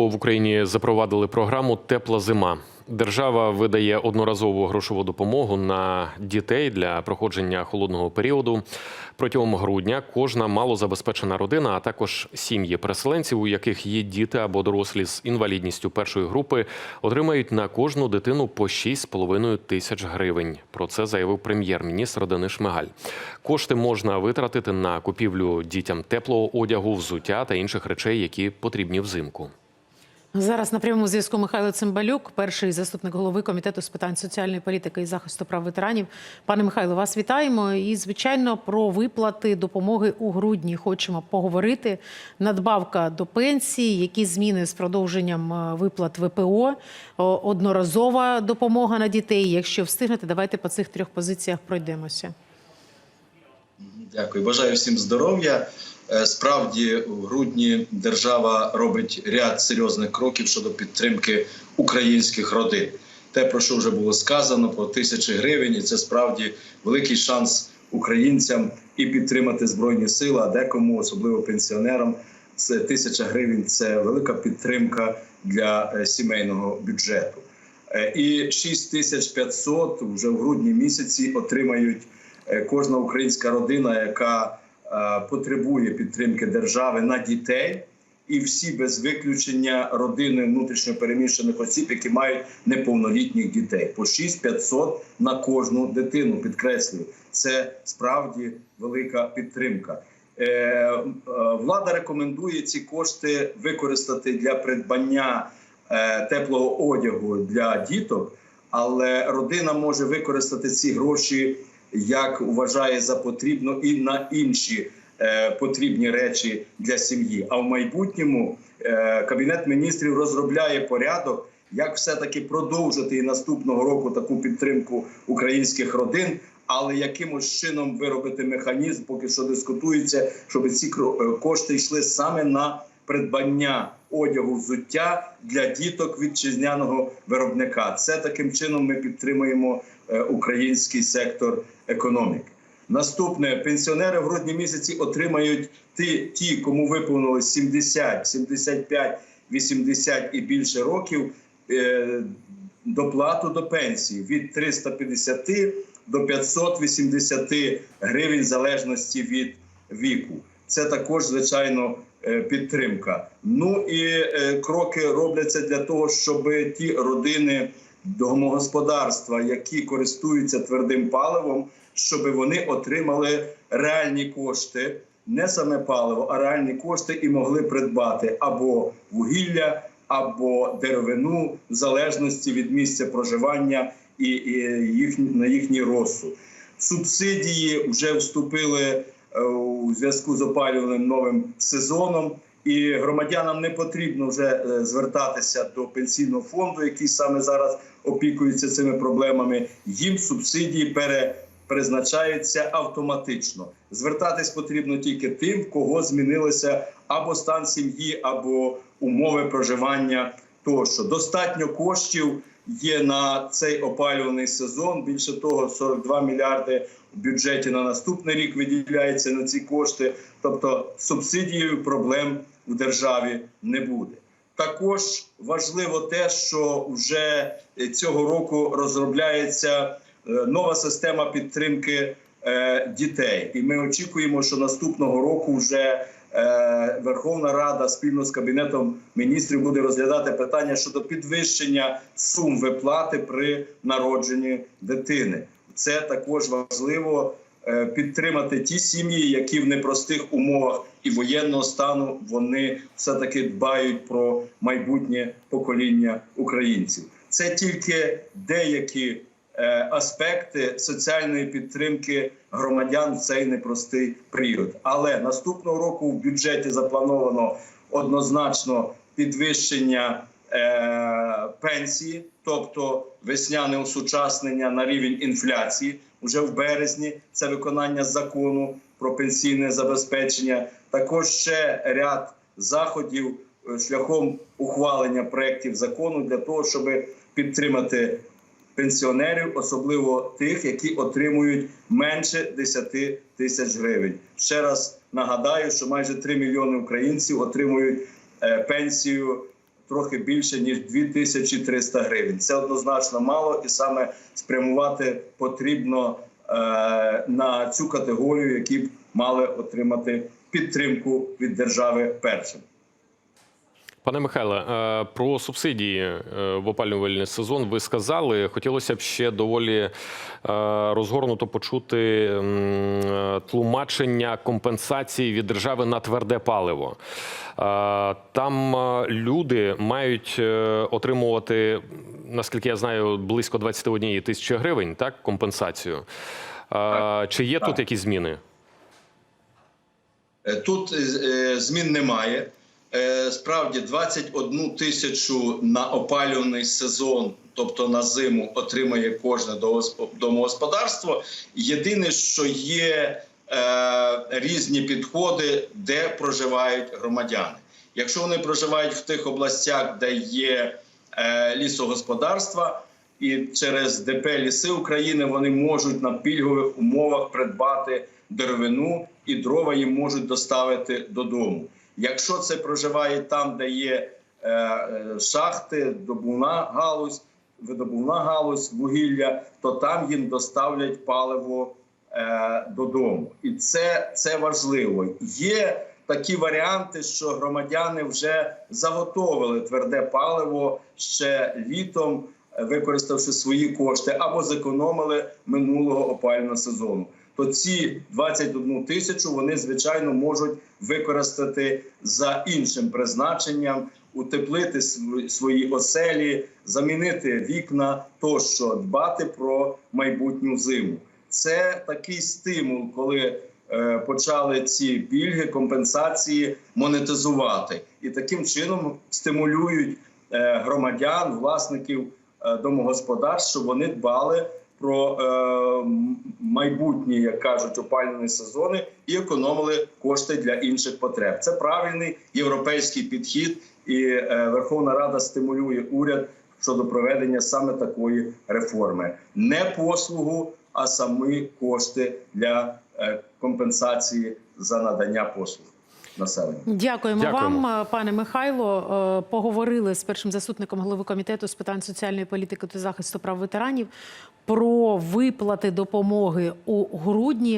В Україні запровадили програму Тепла зима. Держава видає одноразову грошову допомогу на дітей для проходження холодного періоду. Протягом грудня кожна малозабезпечена родина, а також сім'ї переселенців, у яких є діти або дорослі з інвалідністю першої групи, отримають на кожну дитину по 6,5 тисяч гривень. Про це заявив прем'єр-міністр Денис Шмигаль. Кошти можна витратити на купівлю дітям теплого одягу, взуття та інших речей, які потрібні взимку. Зараз на прямому зв'язку Михайло Цимбалюк, перший заступник голови комітету з питань соціальної політики і захисту прав ветеранів. Пане Михайло, вас вітаємо. І звичайно, про виплати допомоги у грудні хочемо поговорити. Надбавка до пенсії, які зміни з продовженням е, виплат ВПО, одноразова допомога на дітей. Якщо встигнете, давайте по цих трьох позиціях пройдемося. Дякую, бажаю всім здоров'я. Е, Справді, в грудні держава робить ряд серйозних кроків щодо підтримки українських родин. Те, про що вже було сказано, про тисячі гривень, і це справді великий шанс українцям і підтримати збройні сили, а декому, особливо пенсіонерам, це тисяча гривень це велика підтримка для е, сімейного бюджету. Е, І 6500 вже в грудні місяці отримають кожна українська родина, яка потребує підтримки держави на дітей, і всі без виключення родини внутрішньопереміщених осіб, які мають неповнолітніх дітей, по 6500 на кожну дитину. Підкреслюю, це справді велика підтримка. Е, е, Влада рекомендує ці кошти використати для придбання е, теплого одягу для діток, але родина може використати ці гроші як вважає за потрібно, і на інші е, потрібні речі для сім'ї. А в майбутньому е, кабінет міністрів розробляє порядок, як все таки продовжити і наступного року таку підтримку українських родин. Але якимось чином виробити механізм, поки що дискутується, щоб ці е, кошти йшли саме на придбання одягу взуття для діток вітчизняного виробника. Це таким чином ми підтримуємо український сектор економіки. Наступне пенсіонери в грудні місяці отримають ті, ті кому виповнилось 70, 75, 80 і більше років. е, Доплату до пенсії від 350 до 580 гривень, в залежності від віку. Це також звичайно е, підтримка. Ну і е, кроки робляться для того, щоб ті родини домогосподарства, які користуються твердим паливом, щоб вони отримали реальні кошти, не саме паливо, а реальні кошти і могли придбати або вугілля, або деревину, в залежності від місця проживання і, і їх, на їхній розсуд. Субсидії вже вступили е, у зв'язку з опалювальним новим сезоном, і громадянам не потрібно вже е, звертатися до пенсійного фонду, який саме зараз опікується цими проблемами. Їм субсидії пере, призначаються автоматично. Звертатись потрібно тільки тим, в кого змінилося або стан сім'ї, або умови проживання. Тощо достатньо коштів є на цей опалюваний сезон. Більше того, 42 мільярди в бюджеті на наступний рік виділяється на ці кошти. Тобто субсидією проблем в державі не буде. Також важливо те, що вже цього року розробляється е, нова система підтримки е, дітей, і ми очікуємо, що наступного року вже е, Верховна Рада спільно з кабінетом міністрів буде розглядати питання щодо підвищення сум виплати при народженні дитини. Це також важливо е, підтримати ті сім'ї, які в непростих умовах і воєнного стану вони все таки дбають про майбутнє покоління українців. Це тільки деякі е, аспекти соціальної підтримки громадян в цей непростий період. Але наступного року в бюджеті заплановано однозначно підвищення е, пенсії, тобто весняне осучаснення на рівень інфляції вже в березні. Це виконання закону про пенсійне забезпечення. Також ще ряд заходів е, шляхом ухвалення проєктів закону для того, щоб підтримати пенсіонерів, особливо тих, які отримують менше 10 тисяч гривень. Ще раз нагадаю, що майже 3 мільйони українців отримують е, пенсію трохи більше ніж 2300 гривень. Це однозначно мало, і саме спрямувати потрібно на цю категорію, які б мали отримати підтримку від держави першим. Пане Михайле, е, про субсидії е, в опалювальний сезон ви сказали. Хотілося б ще доволі е, розгорнуто почути е, тлумачення компенсації від держави на тверде паливо. Е, Там е, люди мають е, отримувати, наскільки я знаю, близько 21 тисячі гривень, так, компенсацію. Е, Чи є тут якісь зміни? Е, Тут е, змін немає. Е, Справді 21 тисячу на опалюваний сезон, тобто на зиму, отримає кожне домогосподарство. Єдине, що є різні підходи, де проживають громадяни. Якщо вони проживають в тих областях, де є лісогосподарства, і через ДП Ліси України вони можуть на пільгових умовах придбати деревину і дрова їм можуть доставити додому. Якщо це проживає там, де є е, е, шахти, добувна галузь, видобувна галузь вугілля, то там їм доставлять паливо е, додому, і це, це важливо. Є такі варіанти, що громадяни вже заготовили тверде паливо ще літом, використавши свої кошти, або зекономили минулого опалювального сезону. То ці 21 тисячу вони звичайно можуть використати за іншим призначенням, утеплити свої оселі, замінити вікна, тощо дбати про майбутню зиму. Це такий стимул, коли почали ці пільги, компенсації монетизувати, і таким чином стимулюють е, громадян, власників е, домогосподарств, щоб вони дбали про е, майбутні, як кажуть, опалювальні сезони і економили кошти для інших потреб. Це правильний європейський підхід, і е, Верховна Рада стимулює уряд щодо проведення саме такої реформи, не послугу, а самі кошти для е, компенсації за надання послуг населенню. Дякуємо, Дякуємо. вам, е, пане Михайло. Е, Поговорили з першим заступником голови комітету з питань соціальної політики та захисту прав ветеранів про виплати допомоги у грудні.